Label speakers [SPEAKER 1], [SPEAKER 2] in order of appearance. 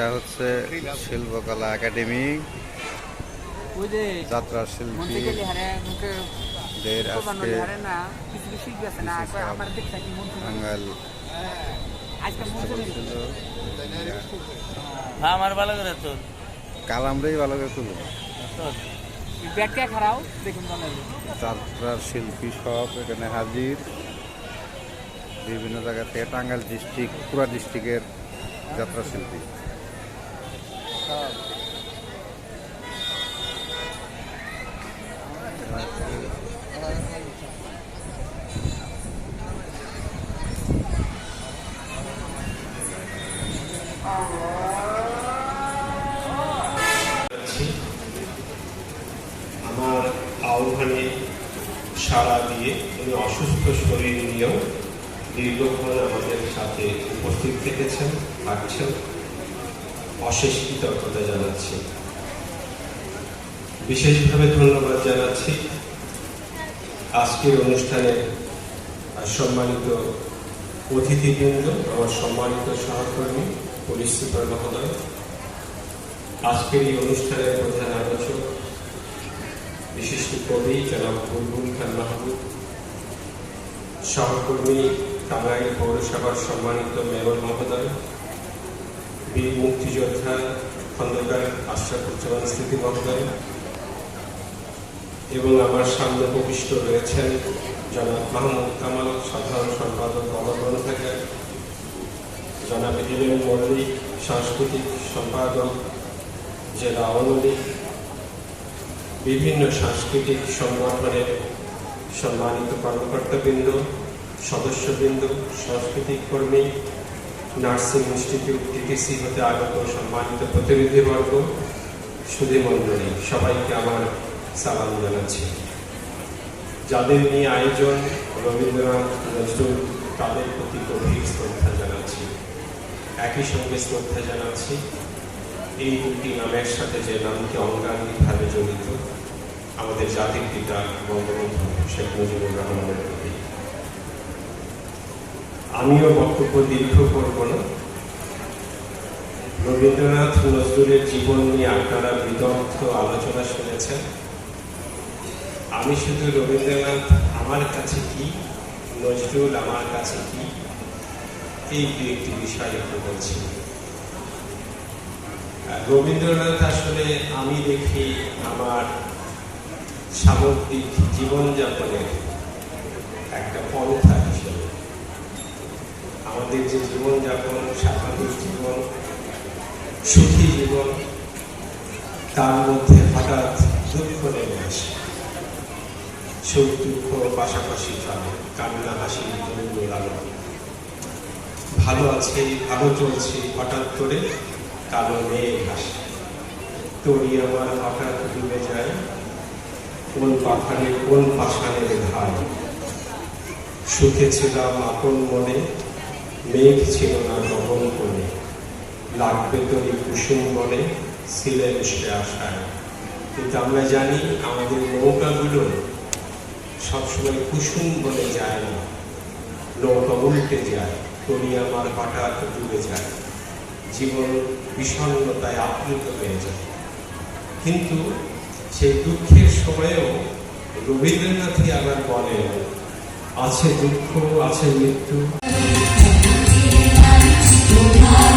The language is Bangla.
[SPEAKER 1] এটা হচ্ছে শিল্পকলা একাডেমি যাত্রা শিল্পী। দের আজকে টাঙ্গাইল
[SPEAKER 2] হ্যাঁ আমার ভালো করে তোর
[SPEAKER 1] ভালো তুলো। যাত্রার শিল্পী সব এখানে হাজির। বিভিন্ন জায়গা থেকে টাঙ্গাইল ডিস্ট্রিক্ট পুরা ডিস্ট্রিক্টের যাত্রা শিল্পী।
[SPEAKER 3] আমার আহ্বানে সাড়া দিয়ে উনি অসুস্থ শরীর নিয়েও দীর্ঘক্ষণ আমাদের সাথে উপস্থিত থেকেছেন থাকছেন। অশেষ কৃতজ্ঞতা জানাচ্ছি। বিশেষভাবে ধন্যবাদ জানাচ্ছি আজকের অনুষ্ঠানে সম্মানিত অতিথিবৃন্দ, আমার সম্মানিত সহকর্মী, পুলিশ সুপার মহোদয়। আজকের এই অনুষ্ঠানের প্রধান আলোচক, বিশিষ্ট কবি জনাব বুলবুল খান মাহবুব সহকর্মী টাঙ্গাইল পৌরসভার সম্মানিত মেয়র মহোদয় বীর মুক্তিযোদ্ধা খন্দকার আশরাফুজ্জামান স্মৃতি মহোদয় এবং আমার সামনে উপবিষ্ট রয়েছেন জনাব মাহমুদ কামাল, সাধারণ সম্পাদক গণগ্রন্থাগার জনাব হিলেন মল্লিক, সাংস্কৃতিক সম্পাদক, জেলা আওয়ামী বিভিন্ন সাংস্কৃতিক সংগঠনের সম্মানিত কর্মকর্তাবৃন্দ, সদস্যবৃন্দ, সাংস্কৃতিক কর্মী নার্সিং ইনস্টিটিউট টিটিসি হতে আগত সম্মানিত প্রতিনিধিবর্গ সুধী মণ্ডলী সবাইকে আমার সালাম জানাচ্ছি। যাদের নিয়ে আয়োজন রবীন্দ্রনাথ নজরুল, তাদের প্রতি গভীর শ্রদ্ধা জানাচ্ছি। একই সঙ্গে শ্রদ্ধা জানাচ্ছি, এই দুটি নামের সাথে যে নামটি অঙ্গাঙ্গিভাবে জড়িত, আমাদের জাতির পিতা বঙ্গবন্ধু শেখ মুজিবুর রহমানের। আমিও বক্তব্য দীর্ঘ করব না। রবীন্দ্রনাথ নজরুলের জীবন নিয়ে আপনারা বিদগ্ধ আলোচনা শুনেছেন। আমি শুধু রবীন্দ্রনাথ, আমার কাছে কি? নজরুল আমার কাছে কি? এই দু একটি বিষয় একটু বলছি। রবীন্দ্রনাথ আসলে আমি দেখি আমার সামগ্রিক জীবনযাপনের একটা পন্থা। আমাদের যে জীবনযাপন স্বাভাবিক জীবন, সুখী জীবন, তার মধ্যে হঠাৎ দুঃখ নেমে আসে। সুখ, দুঃখ পাশাপাশি চলে। কান্না হাসি আলো ভালো আছে, ভালো চলছে হঠাৎ করে কালো মেয়ে আসে। তরি আমার হঠাৎ ডুবে যায়। কোন পাখানে, কোন পাশানের ধার সুখে ছিলাম আপন মনে। মেঘ ছিল না গগন কোণে লাগবে তরি কুসুম বনে ছিলেন সে আশায় কিন্তু আমরা জানি আমাদের নৌকাগুলো সবসময় কুসুম বলে যায় না। নৌকা উল্টে যায় তরি আমার হঠাৎ ডুবে যায়। জীবন বিষণ্ণতায় আপ্লুত হয়ে যায়। কিন্তু সেই দুঃখের সময়েও রবীন্দ্রনাথই আবার বলেন, আছে দুঃখ, আছে মৃত্যু।
[SPEAKER 4] Hallelujah.